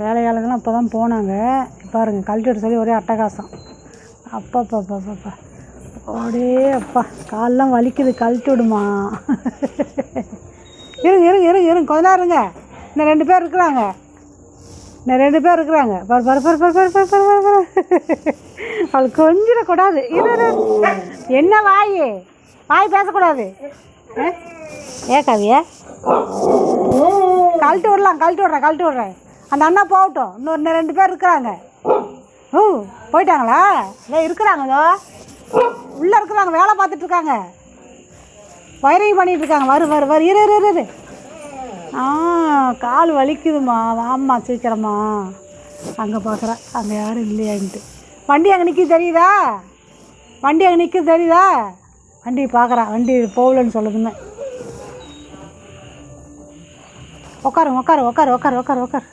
வேலையாளுங்களாம் இப்போ தான் போனாங்க. பாருங்கள் கழட்டிட்டு சொல்லி ஒரே அட்டகாசம். அப்பா அப்பா அப்பா அப்பா அப்படியே அப்பா வலிக்குது கழட்டி விடுமா. இருங்க இருங்க இருங்க இருங்க கொஞ்ச நேரம் இருங்க. இன்னும் ரெண்டு பேர் இருக்கிறாங்க. இன்னும் ரெண்டு பேர் இருக்கிறாங்க. பர் பரு பரு பர் பரு பரு பரு பரு. பர் அது கொஞ்சிடக்கூடாது. இரு இரு. என்ன வாய்? வாய் பேசக்கூடாது. ஆ? ஏ கவியா? கழட்டி விடலாம் கழட்டி விட்றேன் கழட்டி விட்றேன். அந்த அண்ணா போகட்டும். இன்னொரு ரெண்டு பேர் இருக்கிறாங்க. ஓ போயிட்டாங்களா? இல்லை இருக்கிறாங்க உள்ளே இருக்கிறாங்க வேலை பார்த்துட்டு இருக்காங்க. வயரிங் பண்ணிட்டு இருக்காங்க. வரு வரு வரு. இரு இரு இரு, ஆ கால் வலிக்குதுமா வாம்மா சீக்கிரமா. அங்கே பார்க்குறேன் அங்கே யாரும் இல்லையான்ட்டு. வண்டி அங்கே நிற்க தெரியுதா? வண்டி அங்கே நிற்க தெரியுதா? வண்டி பார்க்குறேன் வண்டி போகலன்னு சொல்லுதுங்க. உட்காருங்க உட்காரு உட்காரு உட்காரு உட்காரு உட்காரு.